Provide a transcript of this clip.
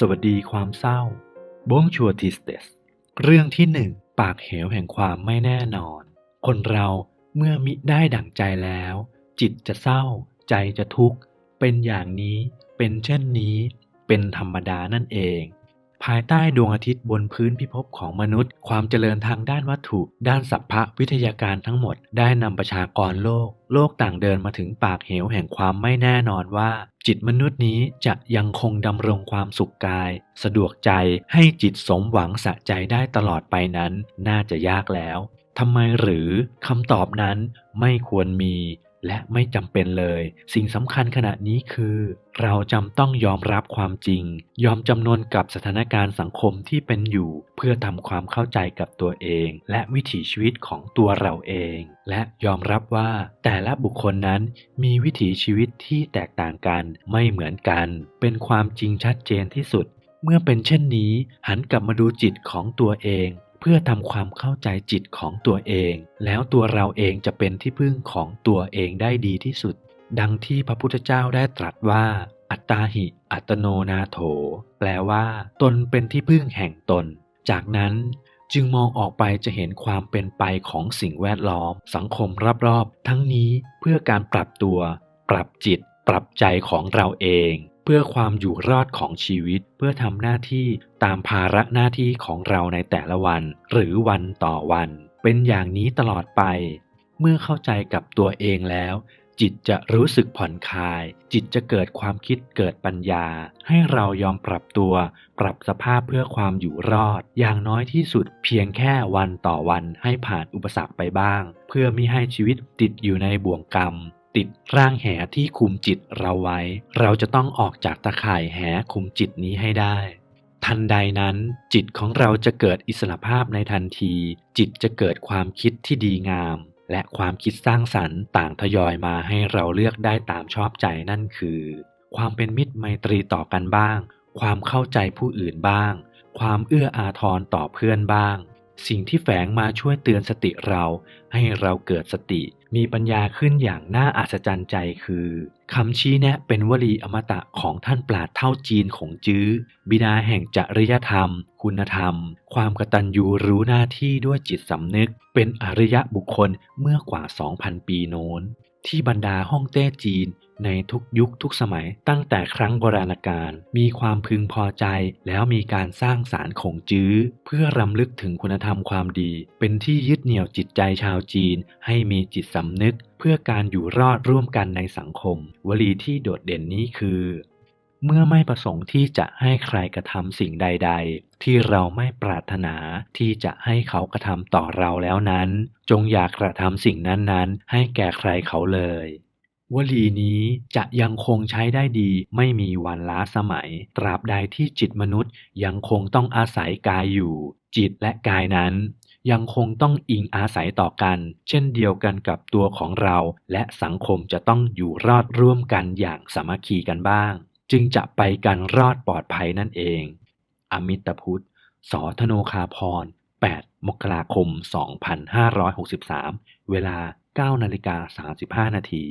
สวัสดีความเศร้าบงชัวทิสเตสเรื่องที่หนึ่งปากเหวแห่งความไม่แน่นอน คนเราเมื่อมิได้ดั่งใจแล้ว จิตจะเศร้า ใจจะทุกข์ เป็นอย่างนี้ เป็นเช่นนี้ เป็นธรรมดานั่นเอง ภายใต้ดวงอาทิตย์บนพื้นพิภพของมนุษย์ ความเจริญทางด้านวัตถุ ด้านสัพพะวิทยาการทั้งหมด ได้นำประชากรโลก โลกต่างเดินมาถึงปากเหวแห่งความไม่แน่นอนว่า จิตมนุษย์นี้จะยังคงดำรงความสุขกาย สะดวกใจให้จิตสมหวังสะใจได้ตลอดไปนั้น น่าจะยากแล้วทำไมหรือคำตอบนั้นไม่ควรมี และไม่จำเป็นเลย สิ่งสำคัญขณะนี้คือ เราจำต้องยอมรับความจริง ยอมจำนวนกับสถานการณ์สังคมที่เป็นอยู่ เพื่อทำความเข้าใจกับตัวเอง และวิถีชีวิตของตัวเราเอง และยอมรับว่าแต่ละบุคคลนั้นมีวิถีชีวิตที่แตกต่างกันไม่เหมือนกัน เป็นความจริงชัดเจนที่สุด เมื่อเป็นเช่นนี้ หันกลับมาดูจิตของตัวเอง พื่อทำความเข้าใจจิตของตัวเอง แล้วตัวเราเองจะเป็นที่พึ่งของตัวเองได้ดีที่สุด ดังที่พระพุทธเจ้าได้ตรัสว่า อัตตาหิอัตโนนาโถ แปลว่า ตนเป็นที่พึ่งแห่งตน จากนั้นจึงมองออกไปจะเห็นความเป็นไปของสิ่งแวดล้อม สังคมรอบๆ ทั้งนี้เพื่อการปรับตัว ปรับจิต ปรับใจของเราเอง เพื่อความอยู่รอดของชีวิต เพื่อทำหน้าที่ตามภาระหน้าที่ของเราในแต่ละวัน หรือวันต่อวัน เป็นอย่างนี้ตลอดไป เมื่อเข้าใจกับตัวเองแล้ว จิตจะรู้สึกผ่อนคลาย จิตจะเกิดความคิดเกิดปัญญา ให้เรายอมปรับตัว ปรับสภาพเพื่อความอยู่รอด อย่างน้อยที่สุดเพียงแค่วันต่อวันให้ผ่านอุปสรรคไปบ้าง เพื่อมิให้ชีวิตติดอยู่ในบ่วงกรรม ติดร่างแหที่คุมจิตเราไว้ เราจะต้องออกจากตะข่ายแหคุมจิตนี้ให้ได้ ทันใดนั้นจิตของเราจะเกิดอิสรภาพในทันที จิตจะเกิดความคิดที่ดีงาม และความคิดสร้างสรรค์ต่างทยอยมาให้เราเลือกได้ตามชอบใจนั่นคือ ความเป็นมิตรไมตรีต่อกันบ้าง ความเข้าใจผู้อื่นบ้าง ความเอื้ออาทรต่อเพื่อนบ้าง สิ่งที่แฝงมาช่วยเตือนสติเรา ให้เราเกิดสติ มีปัญญาขึ้นอย่างน่าอัศจรรย์ใจคือคำชี้แนะเป็นวลีอมตะของท่านปราดเท่าจีนของจื้อ บิดาแห่งจริยธรรม คุณธรรม ความกตัญญูรู้หน้าที่ด้วยจิตสำนึก เป็นอริยะบุคคลเมื่อกว่า 2,000 ปีโน้น ที่บรรดาฮ่องเต้จีนในทุกยุคทุกสมัยตั้งแต่ครั้งโบราณกาลมีความพึงพอใจแล้วมีการสร้างสารของจื้อ เพื่อรำลึกถึงคุณธรรมความดี เป็นที่ยึดเหนี่ยวจิตใจชาวจีนให้มีจิตสำนึก พื่อการอยู่รอดร่วมกันในสังคม วลีที่โดดเด่นนี้คือ เมื่อไม่ประสงค์ที่จะให้ใครกระทำสิ่งใด ๆ ที่เราไม่ปรารถนาที่จะให้เขากระทำต่อเราแล้วนั้น จงอย่ากกระทำสิ่งนั้นๆ ให้แก่ใครเขาเลย วลีนี้จะยังคงใช้ได้ดีไม่มีวันล้าสมัย ตราบใดที่จิตมนุษย์ยังคงต้องอาศัยกายอยู่ จิตและกายนั้น ยังคงต้องอิงอาศัยต่อกัน เช่นเดียวกันกับตัวของเรา และสังคมจะต้องอยู่รอดร่วมกันอย่างสามัคคีกันบ้าง จึงจะไปกันรอดปลอดภัยนั่นเอง อมิตพุทธ สธโนคาพร 8 มกราคม 2563 เวลา 9นาฬิกา35นาที